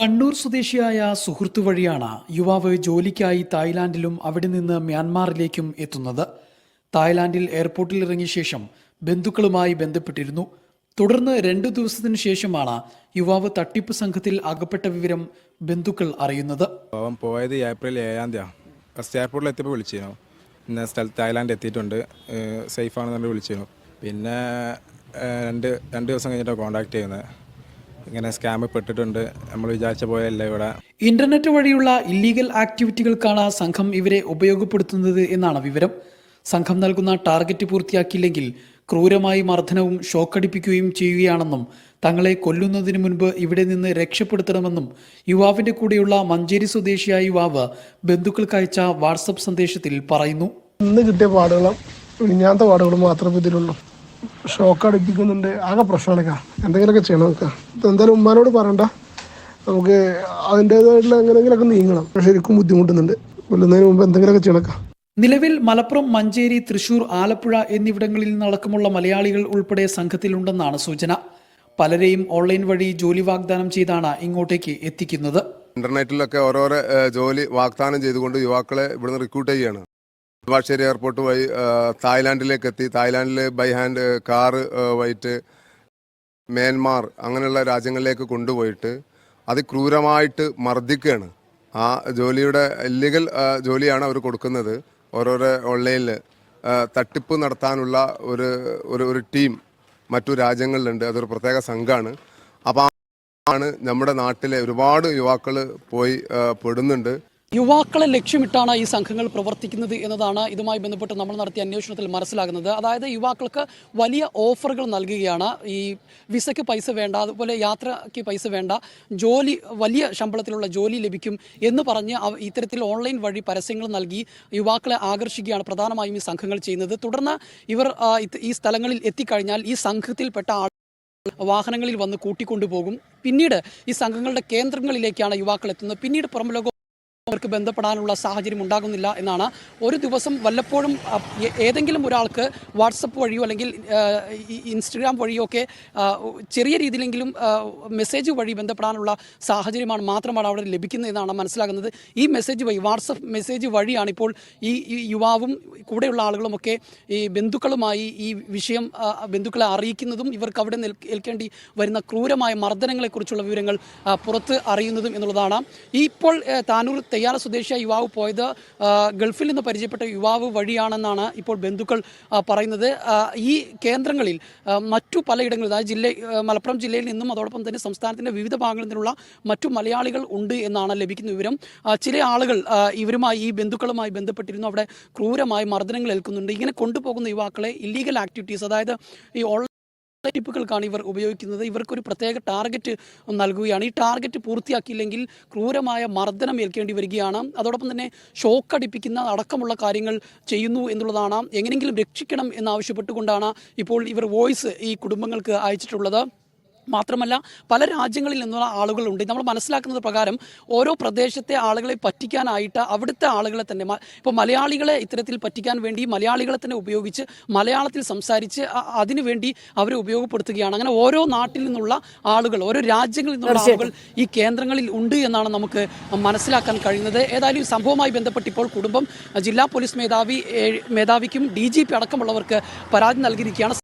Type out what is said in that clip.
കണ്ണൂർ സ്വദേശിയായ സുഹൃത്തു വഴിയാണ് യുവാവ് ജോലിക്കായി തായ്ലാന്റിലും അവിടെ നിന്ന് മ്യാൻമാറിലേക്കും എത്തുന്നത്. തായ്ലാന്റിൽ എയർപോർട്ടിൽ ഇറങ്ങിയ ശേഷം ബന്ധുക്കളുമായി ബന്ധപ്പെട്ടിരുന്നു. തുടർന്ന് രണ്ടു ദിവസത്തിനു ശേഷമാണ് യുവാവ് തട്ടിപ്പ് സംഘത്തിൽ അകപ്പെട്ട വിവരം ബന്ധുക്കൾ അറിയുന്നത്. അവൻ പോയത് ഏപ്രിൽ ഏഴാം തീയതി എയർപോർട്ടിൽ എത്തിയപ്പോൾ വിളിച്ചിരുന്നു. ഇന്ന സ്ഥലത്ത് തായ്ലാൻഡ് എത്തിയിട്ടുണ്ട്. സേഫ് ആണെന്നുകൊണ്ട് വിളിച്ചിരുന്നു. പിന്നെ രണ്ട് രണ്ട് ദിവസം കഴിഞ്ഞിട്ടാണ് കോൺടാക്ട് ചെയ്യുന്നത്. ഇങ്ങനെ സ്കാമിൽ പെട്ടിട്ടുണ്ട്. നമ്മൾ വിചാരിച്ച പോലെയല്ല ഇവിടെ. ഇന്റർനെറ്റ് വഴിയുള്ള ഇല്ലീഗൽ ആക്ടിവിറ്റികൾക്കാണ് സംഘം ഇവരെ ഉപയോഗപ്പെടുത്തുന്നത് എന്നാണ് വിവരം. സംഘം നൽകുന്ന ടാർഗറ്റ് പൂർത്തിയാക്കിയില്ലെങ്കിൽ ക്രൂരമായി മർദ്ദനവും ഷോക്കടിപ്പിക്കുകയും ചെയ്യുകയാണെന്നും തങ്ങളെ കൊല്ലുന്നതിന് മുൻപ് ഇവിടെ നിന്ന് രക്ഷപ്പെടുത്തണമെന്നും യുവാവിന്റെ കൂടെയുള്ള മഞ്ചേരി സ്വദേശിയായ യുവാവ് ബന്ധുക്കൾക്ക് അയച്ച വാട്സപ്പ് സന്ദേശത്തിൽ പറയുന്നു. ഇന്ന് കിട്ടിയ പാടുകളും ഇനിഞ്ഞാത്ത പാടുകളും മാത്രമേ ഇതിലുള്ളൂ. ഷോക്ക് അടിപ്പിക്കുന്നുണ്ട്. ആകെ പ്രശ്നമാണ് എന്തെങ്കിലുമൊക്കെ ചെയ്യണം നമുക്ക് എന്തായാലും ഉമ്മാനോട് പറയണ്ട. നമുക്ക് അതിന്റേതായിട്ടുള്ള എങ്ങനെയെങ്കിലുമൊക്കെ നീങ്ങണം. ശരിക്കും ബുദ്ധിമുട്ടുന്നുണ്ട്. കൊല്ലുന്നതിന് മുമ്പ് എന്തെങ്കിലുമൊക്കെ ചെയ്യണം നിലവിൽ മലപ്പുറം മഞ്ചേരി തൃശൂർ ആലപ്പുഴ എന്നിവിടങ്ങളിൽ നിന്നടക്കമുള്ള മലയാളികൾ ഉൾപ്പെടെ സംഘത്തിലുണ്ടെന്നാണ് സൂചന. പലരെയും ഓൺലൈൻ വഴി ജോലി വാഗ്ദാനം ചെയ്താണ് ഇങ്ങോട്ടേക്ക് എത്തിക്കുന്നത്. ഇന്റർനെറ്റിലൊക്കെ ഓരോരോ ജോലി വാഗ്ദാനം ചെയ്തുകൊണ്ട് യുവാക്കളെ ഇവിടുന്ന് റിക്രൂട്ട് ചെയ്യുകയാണ് നെടുമ്പാശ്ശേരി എയർപോർട്ട് വഴി തായ്ലാൻഡിലേക്ക് എത്തി തായ്ലാൻഡിൽ by hand car white Myanmar അങ്ങനെയുള്ള രാജ്യങ്ങളിലേക്ക് കൊണ്ടുപോയിട്ട് അതിക്രൂരമായിട്ട് മർദ്ദിക്കുകയാണ് ആ ജോലിയുടെ ഇല്ലീഗൽ ജോലിയാണ് അവർ കൊടുക്കുന്നത്. ഓരോരോ ഓൺലൈനിൽ തട്ടിപ്പ് നടത്താനുള്ള ഒരു ഒരു ഒരു ടീം മറ്റു രാജ്യങ്ങളിലുണ്ട്. അതൊരു പ്രത്യേക സംഘമാണ് അപ്പോൾ ആണ് നമ്മുടെ നാട്ടിലെ ഒരുപാട് യുവാക്കൾ പോയി പെടുന്നുണ്ട്. യുവാക്കളെ ലക്ഷ്യമിട്ടാണ് ഈ സംഘങ്ങൾ പ്രവർത്തിക്കുന്നത് എന്നതാണ് ഇതുമായി ബന്ധപ്പെട്ട് നമ്മൾ നടത്തിയ അന്വേഷണത്തിൽ മനസ്സിലാകുന്നത്. അതായത് യുവാക്കൾക്ക് വലിയ ഓഫറുകൾ നൽകുകയാണ്. ഈ വിസയ്ക്ക് പൈസ വേണ്ട അതുപോലെ യാത്രയ്ക്ക് പൈസ വേണ്ട ജോലി വലിയ ശമ്പളത്തിലുള്ള ജോലി ലഭിക്കും എന്ന് പറഞ്ഞ് ഇത്തരത്തിൽ ഓൺലൈൻ വഴി പരസ്യങ്ങൾ നൽകി യുവാക്കളെ ആകർഷിക്കുകയാണ് പ്രധാനമായും ഈ സംഘങ്ങൾ ചെയ്യുന്നത്. തുടർന്ന് ഇവർ ഈ സ്ഥലങ്ങളിൽ എത്തിക്കഴിഞ്ഞാൽ ഈ സംഘത്തിൽപ്പെട്ട ആൾ വാഹനങ്ങളിൽ വന്ന് കൂട്ടിക്കൊണ്ടുപോകും. പിന്നീട് ഈ സംഘങ്ങളുടെ കേന്ദ്രങ്ങളിലേക്കാണ് യുവാക്കൾ എത്തുന്നത്. പിന്നീട് പുറം ലോകം അവർക്ക് ബന്ധപ്പെടാനുള്ള സാഹചര്യം ഉണ്ടാകുന്നില്ല എന്നാണ് ഒരു ദിവസം വല്ലപ്പോഴും ഏതെങ്കിലും ഒരാൾക്ക് വാട്സപ്പ് വഴിയോ അല്ലെങ്കിൽ ഇൻസ്റ്റഗ്രാം വഴിയോ ഒക്കെ ചെറിയ രീതിയിലെങ്കിലും മെസ്സേജ് വഴി ബന്ധപ്പെടാനുള്ള സാഹചര്യമാണ് മാത്രമാണ് അവിടെ ലഭിക്കുന്നത് എന്നാണ് മനസ്സിലാകുന്നത്. ഈ മെസ്സേജ് വഴി വാട്സപ്പ് മെസ്സേജ് വഴിയാണ് ഇപ്പോൾ ഈ യുവാവും കൂടെയുള്ള ആളുകളുമൊക്കെ ഈ ബന്ധുക്കളുമായി ഈ വിഷയം ബന്ധുക്കളെ അറിയിക്കുന്നതും ഇവർക്ക് അവിടെ ഏൽക്കേണ്ടി വരുന്ന ക്രൂരമായ മർദ്ദനങ്ങളെക്കുറിച്ചുള്ള വിവരങ്ങൾ പുറത്ത് അറിയുന്നതും എന്നുള്ളതാണ്. ഇപ്പോൾ താനൂർ തെയ്യാല സ്വദേശിയായ യുവാവ് പോയത് ഗൾഫിൽ നിന്ന് പരിചയപ്പെട്ട യുവാവ് വഴിയാണെന്നാണ് ഇപ്പോൾ ബന്ധുക്കൾ പറയുന്നത്. ഈ കേന്ദ്രങ്ങളിൽ മറ്റു പലയിടങ്ങളിൽ അതായത് ജില്ല മലപ്പുറം ജില്ലയിൽ നിന്നും അതോടൊപ്പം തന്നെ സംസ്ഥാനത്തിന്റെ വിവിധ ഭാഗങ്ങളിൽ നിന്നുള്ള മറ്റു മലയാളികൾ ഉണ്ട് എന്നാണ് ലഭിക്കുന്ന വിവരം. ചില ആളുകൾ ഇവരുമായി ഈ ബന്ധുക്കളുമായി ബന്ധപ്പെട്ടിരുന്നു. അവിടെ ക്രൂരമായി മർദ്ദനങ്ങൾ ഏൽക്കുന്നുണ്ട്. ഇങ്ങനെ കൊണ്ടുപോകുന്ന യുവാക്കളെ ഇല്ലീഗൽ ആക്ടിവിറ്റീസ് അതായത് ഈ ഓൺലൈൻ ടിപ്പുകൾക്കാണ് ഇവർ ഉപയോഗിക്കുന്നത്. ഇവർക്കൊരു പ്രത്യേക ടാർഗറ്റ് നൽകുകയാണ്. ഈ ടാർഗറ്റ് പൂർത്തിയാക്കിയില്ലെങ്കിൽ ക്രൂരമായ മർദ്ദനം ഏൽക്കേണ്ടി വരികയാണ്. അതോടൊപ്പം തന്നെ ഷോക്ക് അടിപ്പിക്കുന്ന അടക്കമുള്ള കാര്യങ്ങൾ ചെയ്യുന്നു എന്നുള്ളതാണ്. എങ്ങനെയെങ്കിലും രക്ഷിക്കണം എന്നാവശ്യപ്പെട്ടുകൊണ്ടാണ് ഇപ്പോൾ ഇവർ വോയിസ് ഈ കുടുംബങ്ങൾക്ക് അയച്ചിട്ടുള്ളത്. മാത്രമല്ല പല രാജ്യങ്ങളിൽ നിന്നുള്ള ആളുകളുണ്ട്. നമ്മൾ മനസ്സിലാക്കുന്നത് പ്രകാരം ഓരോ പ്രദേശത്തെ ആളുകളെ പറ്റിക്കാനായിട്ട് അവിടുത്തെ ആളുകളെ തന്നെ ഇപ്പോൾ മലയാളികളെ ഇത്തരത്തിൽ പറ്റിക്കാൻ വേണ്ടി മലയാളികളെ തന്നെ ഉപയോഗിച്ച് മലയാളത്തിൽ സംസാരിച്ച് അതിനുവേണ്ടി അതിനു വേണ്ടി അവരെ ഉപയോഗപ്പെടുത്തുകയാണ്. അങ്ങനെ ഓരോ നാട്ടിൽ നിന്നുള്ള ആളുകൾ ഓരോ രാജ്യങ്ങളിൽ നിന്നുള്ള ആളുകൾ ഈ കേന്ദ്രങ്ങളിൽ ഉണ്ട് എന്നാണ് നമുക്ക് മനസ്സിലാക്കാൻ കഴിയുന്നത്. ഏതായാലും ഈ സംഭവവുമായി ബന്ധപ്പെട്ട് ഇപ്പോൾ കുടുംബം ജില്ലാ പോലീസ് മേധാവി മേധാവിക്കും ഡി ജി പി അടക്കമുള്ളവർക്ക് പരാതി നൽകിയിരിക്കുകയാണ്.